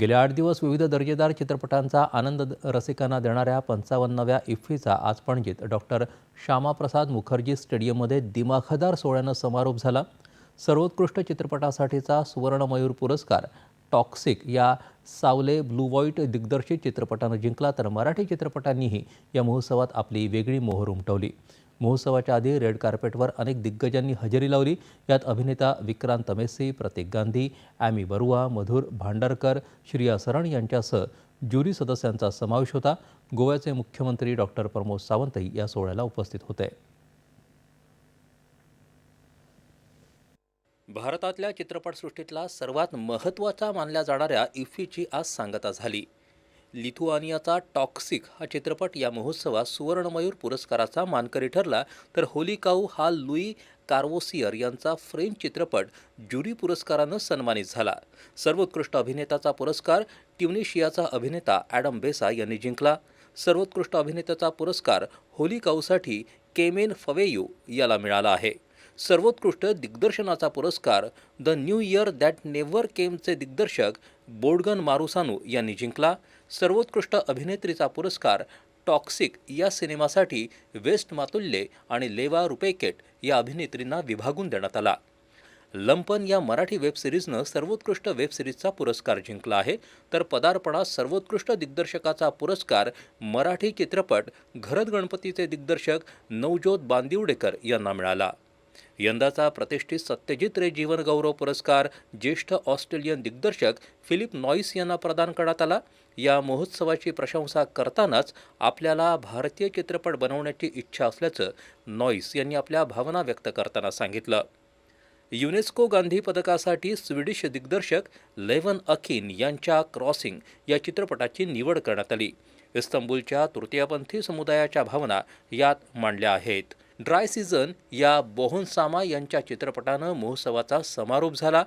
गेले आठ दिवस विविध दर्जेदार चित्रपटांचा आनंद द- रसिकांना देणाऱ्या पंचावन्नाव्या इफ्फीचा आज पणजीत डॉक्टर श्यामाप्रसाद मुखर्जी स्टेडियममध्ये दिमाखदार सोहळ्यानं समारोप झाला. सर्वोत्कृष्ट चित्रपटासाठीचा सुवर्णमयूर पुरस्कार टॉक्सिक या सावले ब्लू व्हाईट दिग्दर्शित चित्रपटानं जिंकला तर मराठी चित्रपटांनीही या महोत्सवात आपली वेगळी मोहर उमटवली. महोत्सवाच्या आधी रेड कार्पेटवर अनेक दिग्गजांनी हजेरी लावली. यात अभिनेता विक्रांत मेस्सी प्रतीक गांधी ॲमी बरुआ मधुर भांडारकर श्रिया सरण यांच्यासह ज्युरी सदस्यांचा समावेश होता. गोव्याचे मुख्यमंत्री डॉक्टर प्रमोद सावंतही या सोहळ्याला उपस्थित होते. भारतातल्या चित्रपटसृष्टीतला सर्वात महत्त्वाचा मानल्या जाणाऱ्या इफ्फीची आज सांगता झाली. लिथुआनियाचा टॉक्सिक हा चित्रपट या महोत्सवात सुवर्णमयूर पुरस्काराचा मानकरी ठरला. तर होलिकाऊ हा लुई कार्वोसियर यांचा फ्रेंच चित्रपट ज्युरी पुरस्कारानं सन्मानित झाला. सर्वोत्कृष्ट अभिनेताचा पुरस्कार ट्युनिशियाचा अभिनेता ॲडम बेसा यांनी जिंकला. सर्वोत्कृष्ट अभिनेत्याचा पुरस्कार होलिकाऊसाठी केमेन फवेयू याला मिळाला आहे. सर्वोत्कृष्ट दिग्दर्शनाचा पुरस्कार The New Year That Never केमचे दिग्दर्शक बोडगन मारुसानू यांनी जिंकला. सर्वोत्कृष्ट अभिनेत्रीचा पुरस्कार टॉक्सिक या सिनेमासाठी वेस्ट मातुल्ये आणि लेवा रुपेकेट या अभिनेत्रींना विभागून देण्यात आला. लंपन या मराठी वेब सिरीजनं सर्वोत्कृष्ट वेबसिरीजचा पुरस्कार जिंकला आहे. तर पदार्पणा सर्वोत्कृष्ट दिग्दर्शकाचा पुरस्कार मराठी चित्रपट घरत गणपतीचे दिग्दर्शक नवज्योत बांदिवडेकर यांना मिळाला. यंदाचा प्रतिष्ठित सत्यजित रे जीवनगौरव पुरस्कार ज्येष्ठ ऑस्ट्रेलियन दिग्दर्शक फिलिप नॉईस यांना प्रदान करण्यात आला. या महोत्सवाची प्रशंसा करतानाच आपल्याला भारतीय चित्रपट बनवण्याची इच्छा असल्याचं नॉईस यांनी आपल्या भावना व्यक्त करताना सांगितलं. युनेस्को गांधी पदकासाठी स्वीडिश दिग्दर्शक लेवन अखिन यांच्या क्रॉसिंग या चित्रपटाची निवड करण्यात आली. इस्तंबूलच्या तृतीयपंथी समुदायाच्या भावना यात मांडल्या आहेत. ड्राय सीझन या बोहनसामा यांच्या चित्रपटानं महोत्सवाचा समारोप झाला.